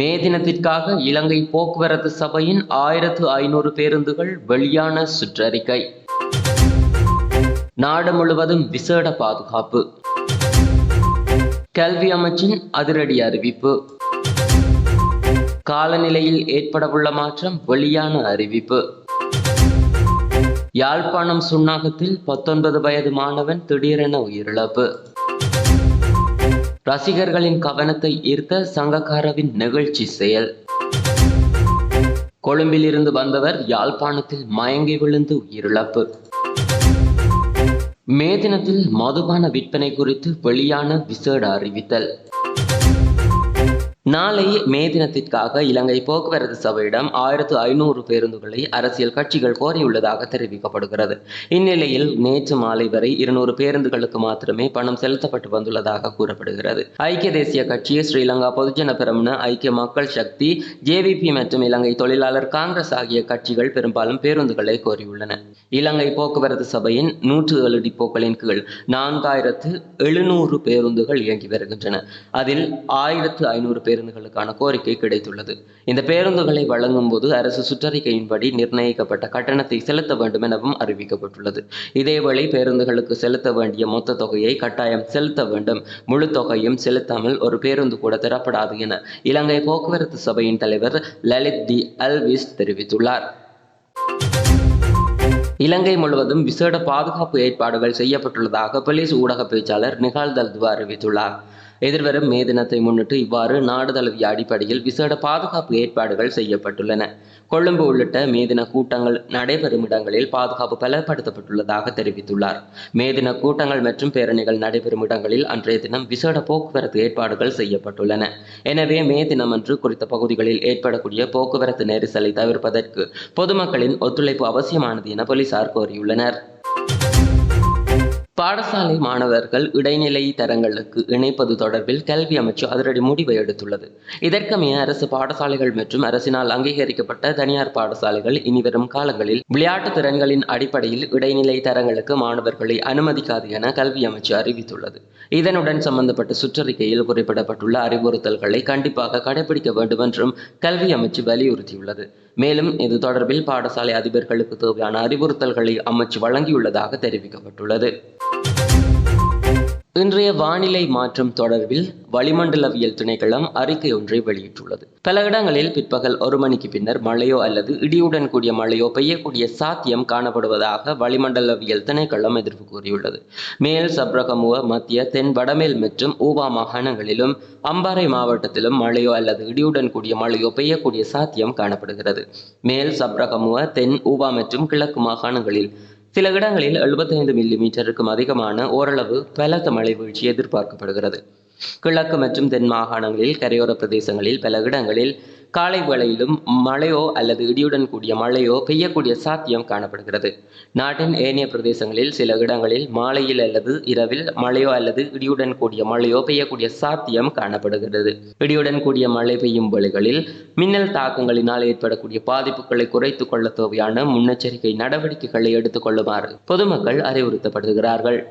மே தினத்திற்காக இலங்கை போக்குவரத்து சபையின் ஆயிரத்து ஐநூறு பேருந்துகள் வெளியான சுற்றறிக்கை. நாடு முழுவதும் விசேட பாதுகாப்பு. கல்வி அமைச்சின் அதிரடி அறிவிப்பு. காலநிலையில் ஏற்படவுள்ள மாற்றம் வெளியான அறிவிப்பு. யாழ்ப்பாணம் சுண்ணாகத்தில் பத்தொன்பது வயது மாணவன் திடீரென உயிரிழப்பு. ரசிகர்களின் கவனத்தை ஈர்த்த சங்கக்காரவின் நிகழ்ச்சி செயல். கொழும்பில் இருந்து வந்தவர் யாழ்ப்பாணத்தில் மயங்கி விழுந்து உயிரிழப்பு மே தினத்தில் மதுபான விற்பனை குறித்து வெளியான விசேட அறிவித்தல். நாளை மே தினத்திற்காக இலங்கை போக்குவரத்து சபையிடம் ஆயிரத்து ஐநூறு பேருந்துகளை அரசியல் கட்சிகள் கோரியுள்ளதாக தெரிவிக்கப்படுகிறது. இந்நிலையில் நேற்று மாலை வரை இருநூறு பேருந்துகளுக்கு மாத்திரமே பணம் செலுத்தப்பட்டு வந்துள்ளதாக கூறப்படுகிறது. ஐக்கிய தேசிய கட்சி ஸ்ரீலங்கா பொதுஜன பெரமுன ஐக்கிய மக்கள் சக்தி ஜேவிபி மற்றும் இலங்கை தொழிலாளர் காங்கிரஸ் ஆகிய கட்சிகள் பெரும்பாலும் பேருந்துகளை கோரியுள்ளன. இலங்கை போக்குவரத்து சபையின் நூற்று ஏழு டிப்போக்களின் கீழ் நான்காயிரத்து எழுநூறு பேருந்துகள் இயங்கி வருகின்றன. அதில் ஆயிரத்து ஐநூறு பேர் பேருந்துகளுக்கான கோரிக்கை கிடைத்துள்ளது. இந்த பேருந்துகளை வழங்கும் போது அரசு சுற்றறிக்கையின்படி நிர்ணயிக்கப்பட்ட கட்டணத்தை செலுத்த வேண்டும் எனவும் அறிவிக்கப்பட்டுள்ளது. இதேவேளை பேருந்துகளுக்கு செலுத்த வேண்டிய மொத்த தொகையை கட்டாயம் செலுத்த வேண்டும். முழு தொகையும் செலுத்தாமல் ஒரு பேருந்து கூட தரப்படாது என இலங்கை போக்குவரத்து சபையின் தலைவர் லலித் டி. அல்விஸ் தெரிவித்துள்ளார். இலங்கை முழுவதும் விசேட பாதுகாப்பு ஏற்பாடுகள் செய்யப்பட்டுள்ளதாக போலீஸ் ஊடக பேச்சாளர் நிகால் தல்துவா அறிவித்துள்ளார். எதிர்வரும் மே தினத்தை முன்னிட்டு இவ்வாறு நாடு தழுவிய அடிப்படையில் விசேட பாதுகாப்பு ஏற்பாடுகள் செய்யப்பட்டுள்ளன. கொழும்பு உள்ளிட்ட மே தின கூட்டங்கள் நடைபெறும் இடங்களில் பாதுகாப்பு பலப்படுத்தப்பட்டுள்ளதாக தெரிவித்துள்ளார். மே தின கூட்டங்கள் மற்றும் பேரணிகள் நடைபெறும் இடங்களில் அன்றைய தினம் விசேட போக்குவரத்து ஏற்பாடுகள் செய்யப்பட்டுள்ளன. எனவே மே தினமன்று குறித்த பகுதிகளில் ஏற்படக்கூடிய போக்குவரத்து நெரிசலை தவிர்ப்பதற்கு பொதுமக்களின் ஒத்துழைப்பு அவசியமானது என போலீசார் கோரியுள்ளனர். பாடசாலை மாணவர்கள் இடைநிலை தரங்களுக்கு இணைப்பது தொடர்பில் கல்வி அமைச்சு அதிரடி முடிவை எடுத்துள்ளது. இதற்கமைய அரசு பாடசாலைகள் மற்றும் அரசினால் அங்கீகரிக்கப்பட்ட தனியார் பாடசாலைகள் இனிவரும் காலங்களில் விளையாட்டு திறன்களின் அடிப்படையில் இடைநிலை தரங்களுக்கு மாணவர்களை அனுமதிக்காது என கல்வி அமைச்சு அறிவித்துள்ளது. இதனுடன் சம்பந்தப்பட்ட சுற்றறிக்கையில் குறிப்பிடப்பட்டுள்ள அறிவுறுத்தல்களை கண்டிப்பாக கடைபிடிக்க வேண்டும் என்றும் கல்வி அமைச்சு வலியுறுத்தியுள்ளது. மேலும் இது தொடர்பில் பாடசாலை அதிபர்களுக்கு தேவையான அறிவுறுத்தல்களை அமைச்சு வழங்கியுள்ளதாக தெரிவிக்கப்பட்டுள்ளது. இன்றைய வானிலை மாற்றம் தொடர்பில் வளிமண்டலவியல் திணைக்களம் அறிக்கை ஒன்றை வெளியிட்டுள்ளது. பல இடங்களில் பிற்பகல் ஒரு மணிக்கு பின்னர் மழையோ அல்லது இடியுடன் கூடிய மழையோ பெய்யக்கூடிய சாத்தியம் காணப்படுவதாக வளிமண்டலவியல் திணைக்களம் எதிர்ப்பு கூறியுள்ளது. மேல் சப்ரகமுவ மத்திய தென் வடமேல் மற்றும் ஊவா மாகாணங்களிலும் அம்பாறை மாவட்டத்திலும் மழையோ அல்லது இடியுடன் கூடிய மழையோ பெய்யக்கூடிய சாத்தியம் காணப்படுகிறது. மேல் சப்ரகமுவ தென் ஊவா மற்றும் கிழக்கு மாகாணங்களில் சில இடங்களில் 75 மில்லி மீட்டருக்கும் அதிகமான ஓரளவு பலத்த மழை வீழ்ச்சி எதிர்பார்க்கப்படுகிறது. கிழக்கு மற்றும் தென் மாகாணங்களில் கரையோர பிரதேசங்களில் பல இடங்களில் காலை வேளையிலும் மழையோ அல்லது இடியுடன் கூடிய மழையோ பெய்யக்கூடிய சாத்தியம் காணப்படுகிறது. நாட்டின் ஏனைய பிரதேசங்களில் சில இடங்களில் மாலையில் அல்லது இரவில் மழையோ அல்லது இடியுடன் கூடிய மழையோ பெய்யக்கூடிய சாத்தியம் காணப்படுகிறது. இடியுடன் கூடிய மழை பெய்யும் வேளைகளில் மின்னல் தாக்கங்களினால் ஏற்படக்கூடிய பாதிப்புகளை குறைத்துக் கொள்ள தேவையான முன்னெச்சரிக்கை நடவடிக்கைகளை எடுத்துக் கொள்ளுமாறு பொதுமக்கள் அறிவுறுத்தப்படுகிறார்கள்.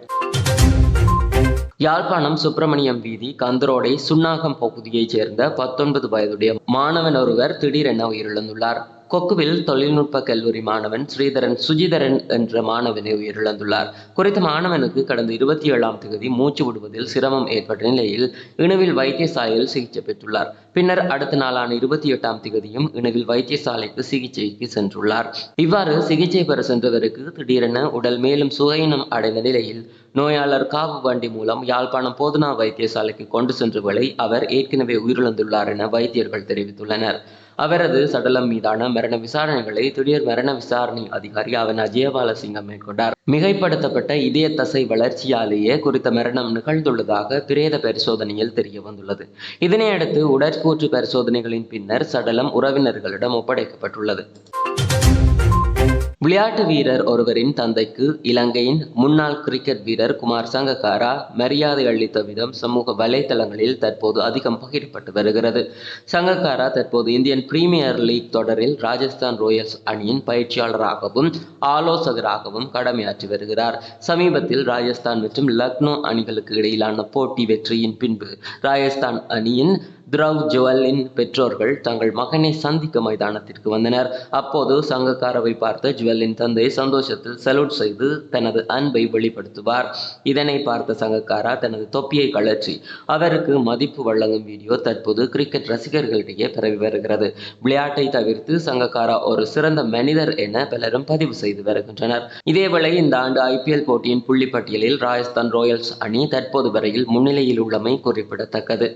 யாழ்ப்பாணம் சுப்பிரமணியம் வீதி கந்தரோடை சுன்னாகம் பகுதியைச் சேர்ந்த பத்தொன்பது வயதுடைய மாணவன் ஒருவர் திடீரென உயிரிழந்துள்ளார். கொக்குவில் தொழில்நுட்ப கல்லூரி மாணவன் ஸ்ரீதரன் சுஜிதரன் என்ற மாணவனை உயிரிழந்துள்ளார். குறித்த மாணவனுக்கு கடந்த இருபத்தி ஏழாம் தேதி மூச்சு விடுவதில் சிரமம் ஏற்பட்ட நிலையில் இணுவில் வைத்தியசாலையில் சிகிச்சை பெற்றுள்ளார். பின்னர் அடுத்த நாளான இருபத்தி எட்டாம் தேதியும் இணுவில் வைத்தியசாலைக்கு சிகிச்சைக்கு சென்றுள்ளார். இவ்வாறு சிகிச்சை பெற சென்றவருக்கு திடீரென உடல் மேலும் சுகையினம் அடைந்த நிலையில் நோயாளர் காவு வண்டி மூலம் யாழ்ப்பாணம் போதனா வைத்தியசாலைக்கு கொண்டு சென்ற வேளை அவர் ஏற்கனவே உயிரிழந்துள்ளார் என வைத்தியர்கள் தெரிவித்துள்ளனர். அவரது சடலம் மீதான மரண விசாரணைகளை திடீர் மரண விசாரணை அதிகாரி அவன் அஜயபாலசிங்கம் மேற்கொண்டார். மிகைப்படுத்தப்பட்ட இதய தசை வளர்ச்சியாலேயே குறித்த மரணம் நிகழ்ந்துள்ளதாக பிரேத பரிசோதனையில் தெரிய வந்துள்ளது. இதனையடுத்து உடற்கூற்று பரிசோதனைகளின் பின்னர் சடலம் உறவினர்களிடம் ஒப்படைக்கப்பட்டுள்ளது. விளையாட்டு வீரர் ஒருவரின் தந்தைக்கு இலங்கையின் முன்னாள் கிரிக்கெட் வீரர் குமார் சங்ககாரா மரியாதை அளித்த விதம் சமூக வலைதளங்களில் தற்போது அதிகம் பகிரப்பட்டு வருகிறது. சங்ககாரா தற்போது இந்தியன் பிரீமியர் லீக் தொடரில் ராஜஸ்தான் ராயல்ஸ் அணியின் பயிற்சியாளராகவும் ஆலோசகராகவும் கடமையாற்றி வருகிறார். சமீபத்தில் ராஜஸ்தான் மற்றும் லக்னோ அணிகளுக்கு இடையிலான போட்டி வெற்றியின் பின்பு ராஜஸ்தான் அணியின் திரவ் ஜுவலின் பெற்றோர்கள் தங்கள் மகனை சந்திக்க மைதானத்திற்கு வந்தனர். அப்போது சங்கக்காரவை பார்த்த ஜுவல் ஜுவலின் தந்தை சந்தோஷத்தில் சல்யூட் செய்து தனது அன்பை வெளிப்படுத்துவார். இதனை பார்த்த சங்கக்காரா தனது தொப்பியை கழற்றி அவருக்கு மதிப்பு வழங்கும் வீடியோ தற்போது கிரிக்கெட் ரசிகர்களிடையே பரவி வருகிறது. விளையாட்டை தவிர்த்து சங்கக்காரா ஒரு சிறந்த மனிதர் என பலரும் பதிவு செய்து வருகின்றனர். இதேவேளை இந்த ஆண்டு ஐபிஎல் போட்டியின் புள்ளிப்பட்டியலில் ராஜஸ்தான் ராயல்ஸ் அணி தற்போது வரையில் முன்னிலையில் உள்ளமை குறிப்பிடத்தக்கது.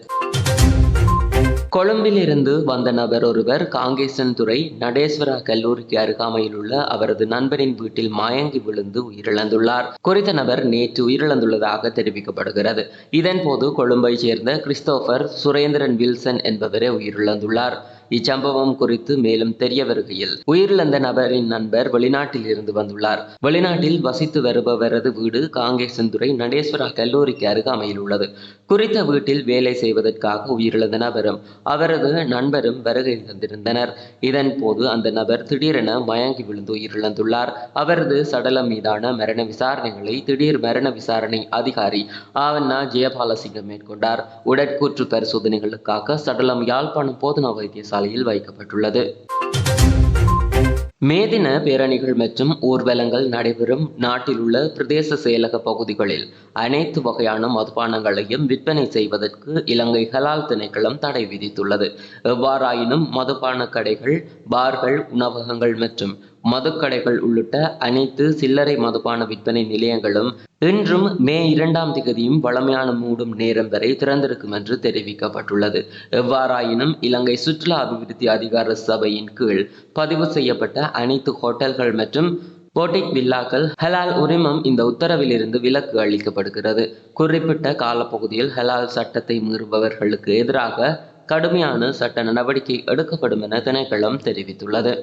கொழும்பிலிருந்து வந்த நபர் ஒருவர் காங்கேசன்துறை நடேஸ்வரா கல்லூரிக்கு அருகாமையில் உள்ள அவரது நண்பரின் வீட்டில் மயங்கி விழுந்து உயிரிழந்துள்ளார். குறித்த நபர் நேற்று உயிரிழந்துள்ளதாக தெரிவிக்கப்படுகிறது. இதன்போது கொழும்பை சேர்ந்த கிறிஸ்தோபர் சுரேந்திரன் வில்சன் என்பவரே உயிரிழந்துள்ளார். இச்சம்பவம் குறித்து மேலும் தெரிய வருகையில் உயிரிழந்த நபரின் நண்பர் வெளிநாட்டில் இருந்து வந்துள்ளார். வெளிநாட்டில் வசித்து வருபவரது வீடு காங்கேசந்துறை நடேஸ்வரா கல்லூரிக்கு அருகாமையில் உள்ளது. குறித்த வீட்டில் வேலை செய்வதற்காக உயிரிழந்த நபரும் அவரது நண்பரும் வருகை தந்திருந்தனர். இதன் போது அந்த நபர் திடீரென மயங்கி விழுந்து உயிரிழந்துள்ளார். அவரது சடலம் மீதான மரண விசாரணைகளை திடீர் மரண விசாரணை அதிகாரி ஆவண்ணா ஜெயபாலசிங்கம் மேற்கொண்டார். உடற்கூற்று பரிசோதனைகளுக்காக சடலம் யாழ்ப்பாணம் போதனா வைத்தியசாலையில் வைக்கப்பட்டுள்ளது. மேதின பேரணிகள் மற்றும் ஊர்வலங்கள் நடைபெறும் நாட்டில் உள்ள பிரதேச செயலக பகுதிகளில் அனைத்து வகையான மதுபானங்களையும் விற்பனை செய்வதற்கு இலங்கை ஹலால் திணைக்களம் தடை விதித்துள்ளது. எவ்வாறாயினும் மதுபான கடைகள் பார்கள் உணவகங்கள் மற்றும் மதுக்கடைகள் உள்ளிட்ட அனைத்து சில்லறை மதுபான விற்பனை நிலையங்களும் இன்றும் மே இரண்டாம் திகதியும் வழமையான மூடும் நேரம் வரை திறந்திருக்கும் என்று தெரிவிக்கப்பட்டுள்ளது. எவ்வாறாயினும் இலங்கை சுற்றுலா அபிவிருத்தி அதிகார சபையின் கீழ் பதிவு செய்யப்பட்ட அனைத்து ஹோட்டல்கள் மற்றும் போட்டிக் வில்லாக்கள் ஹலால் உரிமம் இந்த உத்தரவிலிருந்து விலக்கு அளிக்கப்படுகிறது. குறிப்பிட்ட காலப்பகுதியில் ஹலால் சட்டத்தை மீறுபவர்களுக்கு எதிராக கடுமையான சட்ட நடவடிக்கை எடுக்கப்படும் என திணைக்களம் தெரிவித்துள்ளது.